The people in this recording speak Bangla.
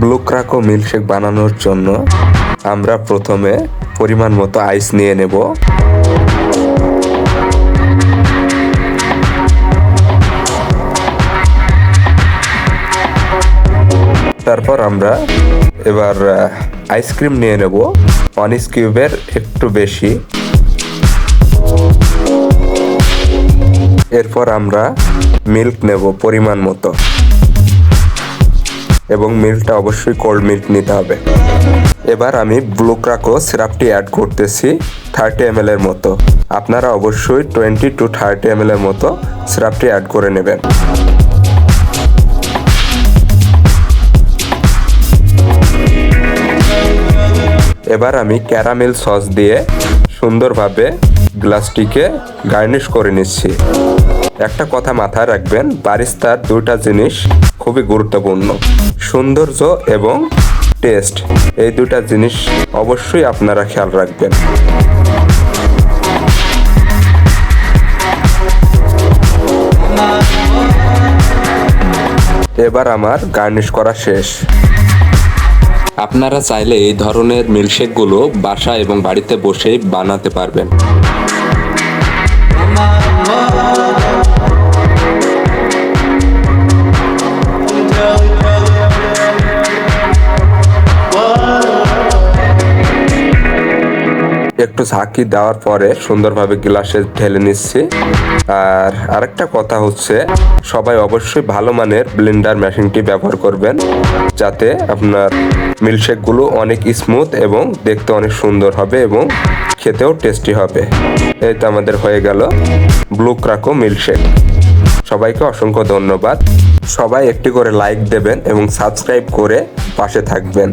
ব্লু ক্রাকো মিল্কশেক বানানোর জন্য আমরা প্রথমে পরিমাণ মতো আইস নিয়ে নেব। তারপর আমরা এবার আইসক্রিম নিয়ে নেব। ওয়ান কিউবের একটু বেশি। এরপর আমরা মিল্ক নেব পরিমাণ মতো। এবং মিল্কটা অবশ্যই কোল্ড মিল্ক নিতে হবে। এবার আমি ব্লু ক্রাকো সিরাপটি অ্যাড করতেছি থার্টি এম এর মতো। আপনারা অবশ্যই টোয়েন্টি টু থার্টি এম এর মতো সিরাপটি অ্যাড করে নেবেন। এবার আমি ক্যারামেল সস দিয়ে সুন্দরভাবে গ্লাসটিকে গার্নিশ করে নিচ্ছি। একটা কথা মাথায় রাখবেন, বারিস্তার দুইটা জিনিস খুবই গুরুত্বপূর্ণ, সৌন্দর্য এবং টেস্ট এই দুটা জিনিস অবশ্যই আপনারা খেয়াল রাখবেন। এবার আমার গার্নিশ করা শেষ। আপনারা চাইলে এই ধরনের মিল্কশেকগুলো বাসা এবং বাড়িতে বসেই বানাতে পারবেন। একটু ঝাঁকি দেওয়ার পরে সুন্দরভাবে গ্লাসে ঢেলে নিচ্ছি। আর আরেকটা কথা হচ্ছে, সবাই অবশ্যই ভালো মানের ব্লেন্ডার মেশিনটি ব্যবহার করবেন, যাতে আপনার মিল্কশেকগুলো অনেক স্মুথ এবং দেখতে অনেক সুন্দর হবে এবং খেতেও টেস্টি হবে। এই তো আমাদের হয়ে গেল ব্লু ক্রাকো মিল্কশেক। সবাইকে অসংখ্য ধন্যবাদ। সবাই একটি করে লাইক দেবেন এবং সাবস্ক্রাইব করে পাশে থাকবেন।